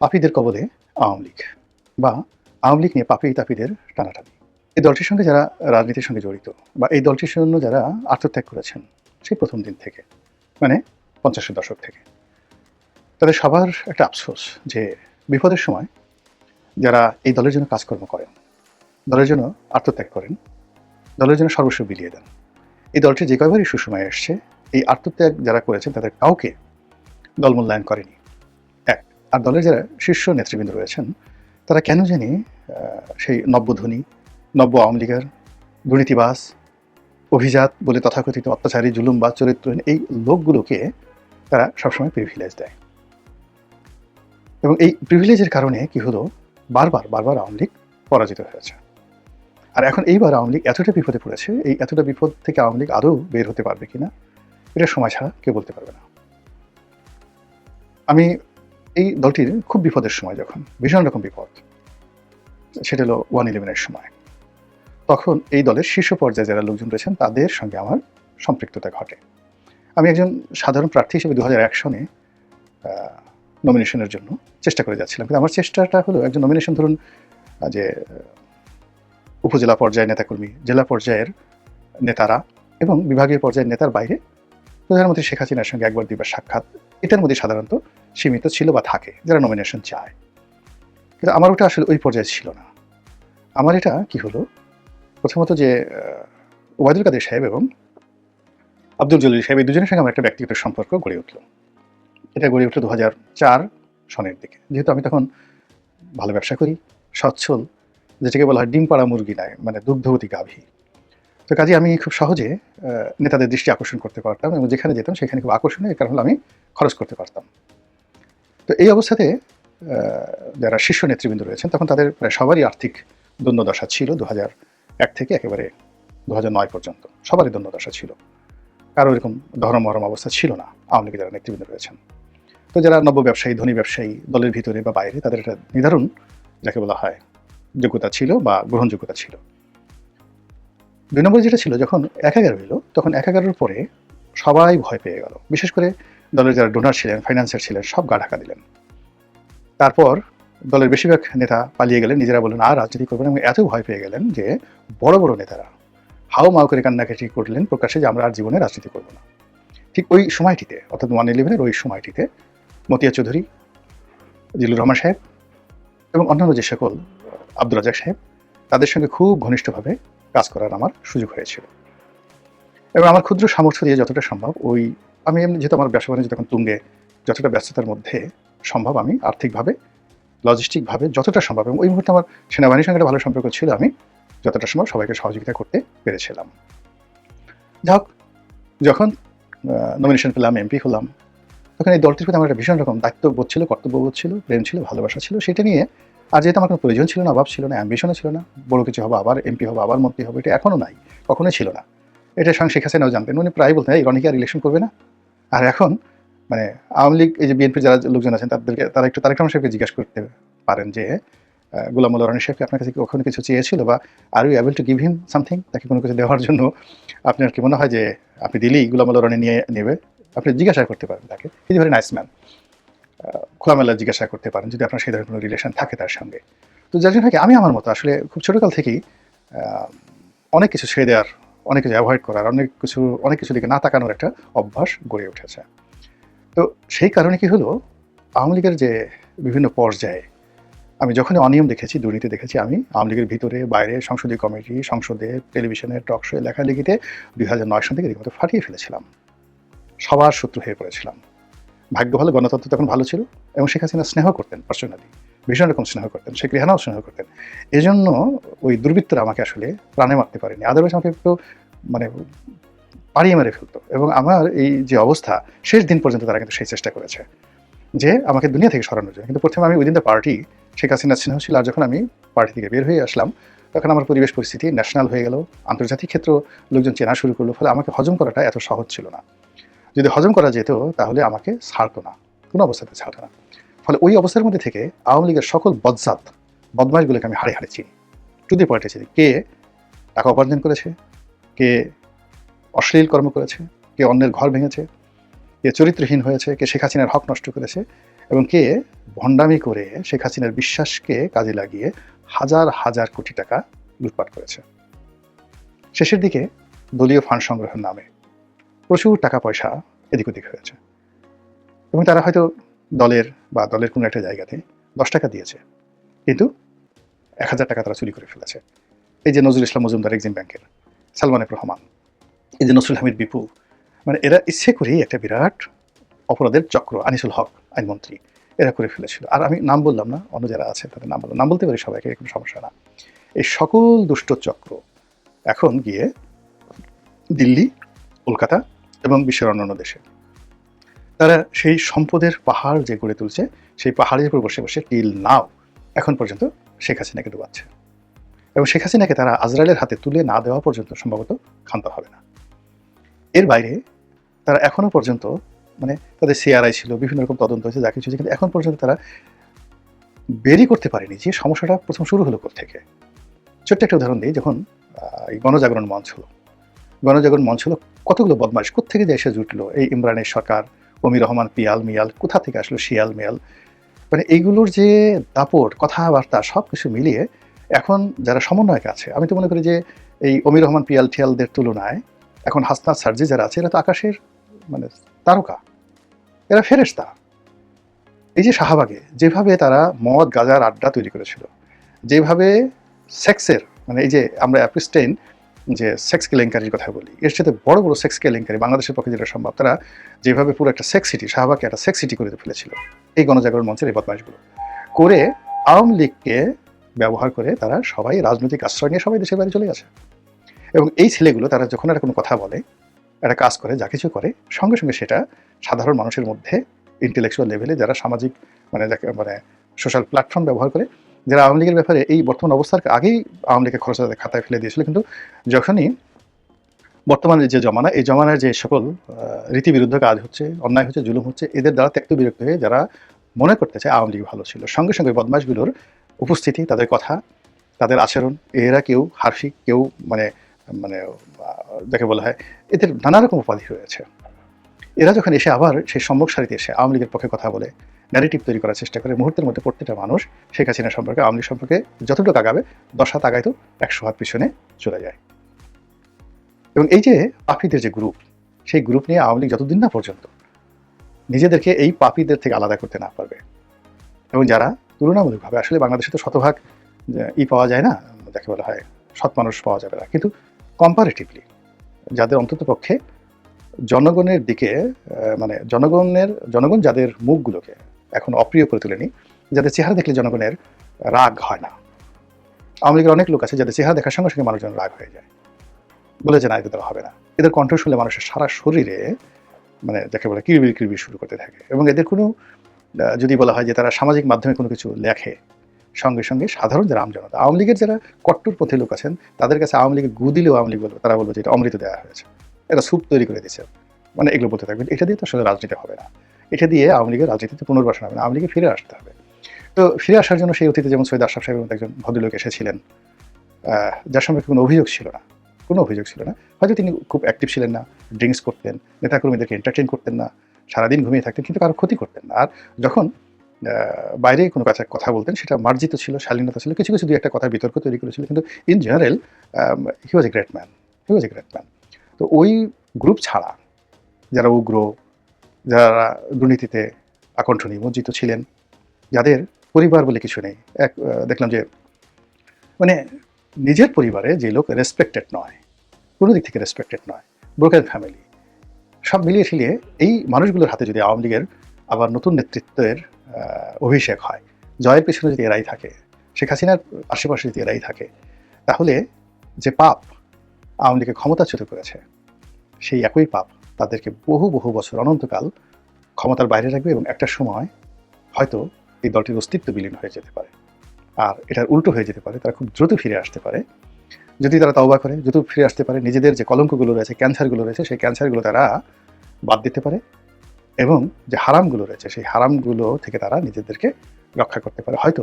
পাপীদের কবলে আওয়ামী লীগ বা আওয়ামী লীগ নিয়ে পাপি তাপিদের টানাটানি। এই দলটির সঙ্গে যারা রাজনীতির সঙ্গে জড়িত বা এই দলটির জন্য যারা আত্মত্যাগ করেছেন, সেই প্রথম দিন থেকে মানে পঞ্চাশের দশক থেকে, তাদের সবার একটা আফসোস যে বিপদের সময় যারা এই দলের জন্য কাজকর্ম করেন, দলের জন্য আত্মত্যাগ করেন, দলের জন্য সর্বস্ব বিলিয়ে দেন, এই দলটি যে কয়বারই সুসময়ে এসছে, এই আত্মত্যাগ যারা করেছেন, তাদের কাউকে দল মূল্যায়ন করেনি। আর দলের যারা শীর্ষ নেতৃবৃন্দ রয়েছেন, তারা কেন জানি সেই নব্যধ্বনি, নব্য আওয়ামী লীগের দুর্নীতিবাস অভিজাত বলে তথাকথিত অত্যাচারী জুলুম বা চরিত্রহীন এই লোকগুলোকে তারা সবসময় প্রিভিলেজ দেয়। এবং এই প্রিভিলেজের কারণে কি হলো? বারবার বারবার আওয়ামী লীগ পরাজিত হয়েছে। আর এখন এইবার আওয়ামী লীগ এতটা বিপদে পড়েছে, এই এতটা বিপদ থেকে আওয়ামী লীগ আদৌ বের হতে পারবে কিনা, এটা সময় ছাড়া কেউ বলতে পারবে না। আমি এই দলটির খুব বিপদের সময় যখন, ভীষণ রকম বিপদ, সেটা হলো ওয়ান ইলেভেনের সময়। তখন এই দলের শীর্ষ পর্যায়ে যারা লোকজন রয়েছেন, তাদের সঙ্গে আমার সম্পৃক্ততা ঘটে। আমি একজন সাধারণ প্রার্থী হিসেবে দু হাজার এক সনে নমিনেশনের জন্য চেষ্টা করে যাচ্ছিলাম। কিন্তু আমার চেষ্টাটা হলো একজন নমিনেশন ধরুন যে, উপজেলা পর্যায়ের নেতাকর্মী, জেলা পর্যায়ের নেতারা এবং বিভাগীয় পর্যায়ের নেতার বাইরে প্রধানমন্ত্রী শেখ হাসিনার সঙ্গে একবার দুইবার সাক্ষাৎ, এটার মধ্যে সাধারণত সীমিত ছিল বা থাকে, যারা নমিনেশন চায়। কিন্তু আমার ওটা আসলে ওই পর্যায়ে ছিল না। আমার এটা কি হলো? প্রথমত যে ওবায়দুল কাদের সাহেব এবং আব্দুল জলিল সাহেব, এই দুজনের সঙ্গে আমার একটা ব্যক্তিগত সম্পর্ক গড়ে উঠল। এটা গড়ে উঠল দু হাজার চার সনের দিকে। যেহেতু আমি তখন ভালো ব্যবসা করি, সচ্ছল, যেটাকে বলা হয় ডিম পাড়া মুরগি নয় মানে দুগ্ধবতী গাভী। তো কাজে আমি খুব সহজে নেতাদের দৃষ্টি আকর্ষণ করতে পারতাম এবং যেখানে যেতাম সেখানে খুব আকর্ষণীয় কারণ হলো আমি খরচ করতে পারতাম। তো এই অবস্থাতে যারা শীর্ষ নেতৃবৃন্দ রয়েছেন, তখন তাদের প্রায় সবারই আর্থিক দ্বন্দ্বদশা ছিল দু এক থেকে একেবারে দু নয় পর্যন্ত। সবারই দ্বন্দ্বদশা ছিল। কারও এরকম ধরম মরম অবস্থা ছিল না, আওয়ামী লীগের যারা নেতৃবৃন্দ রয়েছেন। তো যারা নব্য ব্যবসায়ী, ধনী ব্যবসায়ী দলের ভিতরে বা বাইরে, তাদের একটা নির্ধারণ যাকে বলা হয় যোগ্যতা ছিল বা গ্রহণযোগ্যতা ছিল। দুই নম্বর যেটা ছিল, যখন এক এগারো তখন এক এগারোর পরে সবাই ভয় পেয়ে গেল। বিশেষ করে দলের যারা ডোনার ছিলেন ফাইন্যান্সার ছিলেন, সব গা ঢাকা দিলেন। তারপর দলের বেশিরভাগ নেতা পালিয়ে গেলেন, নিজেরা বললেন, আর রাজনীতি করবেন এবং এত ভয় পেয়ে গেলেন যে বড় বড় নেতারা হাও মাও করে কান্নাকাটি করলেন প্রকাশ্যে যে আমরা আর জীবনে রাজনীতি করব না। ঠিক ওই সময়টিতে, অর্থাৎ ওয়ান ইলেভেনের ওই সময়টিতে মতিয়া চৌধুরী জিলুর রহমান সাহেব এবং অন্যান্য যে সকল আব্দুল রাজাক সাহেব, তাদের সঙ্গে খুব ঘনিষ্ঠভাবে কাজ করার আমার সুযোগ হয়েছিল। এবং আমার ক্ষুদ্র সামর্থ্য দিয়ে যতটা সম্ভব ওই আমি এমনি যেহেতু আমার ব্যবসা বাণিজ্য তখন তুঙ্গে, যতটা ব্যস্ততার মধ্যে সম্ভব আমি আর্থিকভাবে লজিস্টিকভাবে যতটা সম্ভব এবং ওই মুহূর্তে আমার সেনাবাহিনীর সঙ্গে একটা ভালো সম্পর্ক ছিল আমি যতটা সম্ভব সবাইকে সহযোগিতা করতে পেরেছিলাম। যাই যখন নমিনেশন পেলাম এমপি হলাম, তখন এই দলটির প্রতি আমার একটা ভীষণ রকম দায়িত্ববোধ ছিল, কর্তব্যবোধ ছিল, প্রেম ছিল, ভালোবাসা ছিল, সেটা নিয়ে আর যেহেতু আমার কোনো প্রয়োজন ছিল না, অভাব ছিল না অ্যাম্বিশনও ছিল না, বড় কিছু হবে আবার এমপি হবে, আবার মন্ত্রী হবে, এটা এখনও নাই, কখনোই ছিল না। এটা স্বয়ং শেখ হাসিনাও জানতেন, উনি প্রায় বলতেন, এই রনিকে আর ইলেকশন করবে না। আর এখন মানে আওয়ামী লীগ এই যে বিএনপির যারা লোকজন আছেন তাদেরকে তারা একটু তারেক রহমান সাহেবকে জিজ্ঞাসা করতে পারেন যে আহ, গোলাম মোল্লা রনি সাহেবকে আপনার কাছে কখনো কিছু চেয়েছিল? বা are you able to give him something তাকে কোনো কিছু দেওয়ার জন্য আপনার কি মনে হয় যে আপনি দিলেই গোলাম মোল্লা রনি নিয়ে নেবে? আপনি জিজ্ঞাসা করতে পারেন তাকে। ইজ ভেরি নাইস ম্যান খোলামেলা জিজ্ঞাসা করতে পারেন যদি আপনার সেই ধরনের কোনো রিলেশন থাকে তার সঙ্গে। তো যার জন্য আমি আমার মতো আসলে খুব ছোটোকাল থেকেই অনেক কিছু ছেড়ে দেওয়ার অনেক কিছু অ্যাভয়েড করার, অনেক কিছু অনেক কিছু দিকে না তাকানোর একটা অভ্যাস গড়ে উঠেছে। তো সেই কারণে কি হলো, আওয়ামী লীগের যে বিভিন্ন পর্যায়ে আমি যখনই অনিয়ম দেখেছি, দুর্নীতি দেখেছি, আমি আওয়ামী লীগের ভিতরে, বাইরে, সংসদীয় কমিটি, সংসদে, টেলিভিশনে, টক শোয়ে লেখালেখিতে দুই হাজার নয় সন থেকে রীতিমতো ফাটিয়ে ফেলেছিলাম। সবার শত্রু হয়ে পড়েছিলাম। ভাগ্য ভালো, গণতন্ত্র তখন ভালো ছিল এবং শেখ হাসিনা স্নেহ করতেন পার্সোনালি ভীষণ রকম স্নেহ করতেন, শেখ রেহানাও স্নেহ করতেন। এই জন্য ওই দুর্বৃত্তরা আমাকে আসলে প্রাণে মারতে পারেনি। আদারওয়াইজ আমাকে একটু মানে পাড়িয়ে মেরে ফেলতো এবং আমার এই যে অবস্থা, শেষ দিন পর্যন্ত তারা কিন্তু সেই চেষ্টা করেছে যে আমাকে দুনিয়া থেকে সরানোর জন্য। কিন্তু প্রথমে আমি within the party, Sheikh Hasina স্নেহ ছিল আর যখন আমি পার্টি থেকে বের হয়ে আসলাম, তখন আমার পরিবেশ পরিস্থিতি ন্যাশনাল হয়ে গেল, আন্তর্জাতিক ক্ষেত্র লোকজন চেনা শুরু করল, ফলে আমাকে হজম করাটা এত সহজ ছিল না। যদি হজম করা যেত, তাহলে আমাকে ছাড়তো না, কোনো অবস্থাতে ছাড়তো না। ফলে ওই অবস্থার মধ্যে থেকে আওয়ামী লীগের সকল বদজাত, বদমাশগুলোকে আমি হাড়ে হাড়ে চিনি। টু পয়েন্টে চিনি। কে টাকা উপার্জন করেছে, কে অশ্লীল কর্ম করেছে, কে অন্যের ঘর ভেঙেছে, কে চরিত্রহীন হয়েছে, কে শেখ হাসিনার হক নষ্ট করেছে, এবং কে ভণ্ডামি করে শেখ হাসিনার বিশ্বাসকে কাজে লাগিয়ে হাজার হাজার কোটি টাকা লুটপাট করেছে। শেষের দিকে দলীয় ফান্ড সংগ্রহের নামে প্রচুর টাকা পয়সা এদিক ওদিক হয়েছে। এবং তারা হয়তো দলের বা দলের কোনো একটা জায়গাতে দশ টাকা দিয়েছে। কিন্তু এক হাজার টাকা তারা চুরি করে ফেলেছে। এই যে নজরুল ইসলাম মজুমদার এক্সিম ব্যাংকের সালমান রহমান, এই যে নসরুল হামিদ বিপু মানে এরা ইচ্ছে করেই একটা বিরাট অপরাধের চক্র, আনিসুল হক আইনমন্ত্রী এরা করে ফেলেছিল। আর আমি নাম বললাম না, অন্য যারা আছে তাদের নাম বললাম, নাম বলতে পারি সবাইকে, কোনো সমস্যা না। এই সকল দুষ্ট চক্র এখন গিয়ে দিল্লি, কলকাতা এবং বিশ্বের অন্যান্য দেশে। তারা সেই সম্পদের পাহাড় যে গড়ে তুলছে, সেই পাহাড়ের উপর বসে বসে টিল নাও এখন পর্যন্ত শেখ হাসিনাকে ডুবাচ্ছে। এবং শেখ হাসিনাকে তারা আজরায়েলের হাতে তুলে না দেওয়া পর্যন্ত সম্ভবত ক্ষান্ত হবে না। এর বাইরে তারা এখনও পর্যন্ত মানে তাদের সিআরআই ছিল, বিভিন্ন রকম তদন্ত হয়েছে, যা কিছু কিন্তু এখন পর্যন্ত তারা বেরি করতে পারেনি যে সমস্যাটা প্রথম শুরু হলো থেকে। ছোট্ট একটা উদাহরণ দিই, যখন এই গণজাগরণ মঞ্চ হলো। গণজাগরণ মঞ্চ হলো কতগুলো বদমাইশ কোথেকে যে এসে জুটলো এই ইমরানের সরকার অমির রহমান পিয়াল মিয়াল, কোথা থেকে আসলো শিয়াল মিয়াল? মানে এইগুলোর যে দাপট, কথাবার্তা সব কিছু মিলিয়ে এখন যারা সমন্বয়ক আছে, আমি তো মনে করি যে এই অমির রহমান পিয়াল টিয়ালদের তুলনায় এখন হাসনাত সার্জি যারা আছে, এরা তো আকাশের মানে তারকা। এরা ফেরেশতা। এই যে শাহবাগে, যেভাবে তারা মদ, গাজার আড্ডা তৈরি করেছিল, যেভাবে সেক্সের মানে এই যে আমরা অ্যাপ্রিস্টেইন যে সেক্স কেলেঙ্কারির কথা বলি, এর সাথে বড় বড় সেক্স কেলেঙ্কারি বাংলাদেশের পক্ষে যেটা সম্ভব, তারা যেভাবে পুরো একটা সেক্স সিটি শাহবাগকে একটা সেক্স সিটি করে ফেলেছিল, এই গণজাগরণ মঞ্চের এই বদমাইশগুলো করে আওয়ামী লীগকে ব্যবহার করে তারা সবাই রাজনৈতিক আশ্রয় নিয়ে সবাই দেশের বাইরে চলে গেছে। এবং এই ছেলেগুলো, তারা যখন একটা কোনো কথা বলে, একটা কাজ করে, যা কিছু করে, সঙ্গে সঙ্গে সেটা সাধারণ মানুষের মধ্যে ইন্টেলেকচুয়াল লেভেলে যারা সামাজিক মানে মানে সোশ্যাল প্ল্যাটফর্ম ব্যবহার করে যারা আওয়ামী লীগের ব্যাপারে এই বর্তমান অবস্থার আগেই আওয়ামী লীগের খরচ খাতায় ফেলে দিয়েছিল, কিন্তু যখনই বর্তমানে যে জমানা, এই জমানার যে সকল রীতিবিরুদ্ধ কাজ হচ্ছে, অন্যায় হচ্ছে, জুলুম হচ্ছে, এদের দ্বারা ত্যক্ত বিরক্ত হয়ে যারা মনে করতে চায় আওয়ামী লীগ ভালো ছিল। সঙ্গে সঙ্গে বদমাশগুলোর উপস্থিতি, তাদের কথা, তাদের আচরণ, এরা কেউ হার্ষিক কেউ মানে মানে যাকে বলা হয়, এদের নানা রকম উপাধি রয়েছে। এরা যখন এসে আবার সেই সম্মুখ সারিতে এসে আওয়ামী লীগের পক্ষে কথা বলে ন্যারেটিভ তৈরি করার চেষ্টা করে মুহূর্তের মধ্যে প্রত্যেকটা মানুষ শেখ হাসিনা সম্পর্কে, আওয়ামী সম্পর্কে যতটুকু আগাবে, দশ হাত আগায় তো একশো হাত পিছনে চলে যায়। এবং এই যে পাপীদের যে গ্রুপ সেই গ্রুপ নিয়ে আওয়ামী লীগ যতদিন না পর্যন্ত নিজেদেরকে এই পাপীদের থেকে আলাদা করতে না পারবে। এবং যারা তুলনামূলকভাবে, আসলে বাংলাদেশে তো শতভাগ ই পাওয়া যায় না, যাকে বলা হয় সৎ মানুষ পাওয়া যাবে না। কিন্তু কম্পারেটিভলি যাদের অন্তত পক্ষে জনগণের দিকে মানে জনগণের, জনগণ যাদের মুখগুলোকে এখন অপ্রিয় করে তুলেনি যাদের চেহারা দেখলে জনগণের রাগ হয় না। আওয়ামী লীগের অনেক লোক আছে যাদের চেহারা দেখার সঙ্গে সঙ্গে মানুষজন রাগ হয়ে যায়। বলে যে, না এদের হবে না। এদের কণ্ঠ শুনলে মানুষের সারা শরীরে মানে যাকে বলে কিরবির কিরবির শুরু করতে থাকে। এবং এদের কোনো যদি বলা হয় যে, তারা সামাজিক মাধ্যমে কোনো কিছু লেখে, সঙ্গে সঙ্গে সাধারণ যারা আমজনতা আওয়ামী লীগের যারা কট্টর পথে লোক আছেন, তাদের কাছে আওয়ামী লীগের গু দিলেও আওয়ামী লীগ বলবে, তারা বলবে যে, এটা অমৃত দেওয়া হয়েছে। এটা স্যুপ তৈরি করে দিয়েছে। মানে এগুলো বলতে থাকবেন এটা দিয়ে তো আসলে রাজনীতি হবে না। এটা দিয়ে আওয়ামী লীগের রাজনীতিতে পুনর্বাসন হবে না, আওয়ামী লীগে ফিরে আসতে হবে। তো ফিরে আসার জন্য সেই অতীতে যেমন সৈয়দ আশরাফ সাহেবের মতো একজন ভদ্রলোক এসেছিলেন যার সম্পর্কে কোনো অভিযোগ ছিল না, কোনো অভিযোগ ছিল না। হয়তো তিনি খুব অ্যাক্টিভ ছিলেন না ড্রিঙ্কস করতেন, নেতাকর্মীদেরকে এন্টারটেন করতেন না, সারাদিন ঘুমিয়ে থাকতেন, কিন্তু কারও ক্ষতি করতেন না। আর যখন বাইরে কোনো কাছে কথা বলতেন, সেটা মার্জিত ছিল, শালীনতা ছিল, কিছু কিছু দুই একটা কথা বিতর্ক তৈরি করেছিল, কিন্তু in general he was a great man he was a great man তো ওই গ্রুপ ছাড়া, যারা উগ্র যারা দুর্নীতিতে আকণ্ঠ নিমজ্জিত ছিলেন, যাদের পরিবার বলে কিছু নেই। এক দেখলাম যে মানে নিজের পরিবারে যে লোক রেসপেক্টেড নয়, কোনো দিক থেকে রেসপেক্টেড নয় ব্রোকেন ফ্যামিলি সব মিলিয়ে ছিলিয়ে এই মানুষগুলোর হাতে যদি আওয়ামী লীগের আবার নতুন নেতৃত্বের অভিষেক হয়, জয়ের পেছনে যদি এরাই থাকে, শেখ হাসিনার আশেপাশে যদি এরাই থাকে, তাহলে যে পাপ আওয়ামী লীগকে ক্ষমতাচ্যুত করেছে, সেই একই পাপ তাদেরকে বহু বহু বছর অনন্তকাল ক্ষমতার বাইরে রাখবে এবং একটা সময় হয়তো এই দলটির অস্তিত্ব বিলীন হয়ে যেতে পারে। আর এটার উল্টো হয়ে যেতে পারে, তারা খুব দ্রুত ফিরে আসতে পারে। যদি তারা তওবা করে, দ্রুত ফিরে আসতে পারে, নিজেদের যে কলঙ্কগুলো রয়েছে, ক্যান্সারগুলো রয়েছে, সেই ক্যান্সারগুলো তারা বাদ দিতে পারে এবং যে হারামগুলো রয়েছে, সেই হারামগুলো থেকে তারা নিজেদেরকে রক্ষা করতে পারে। হয়তো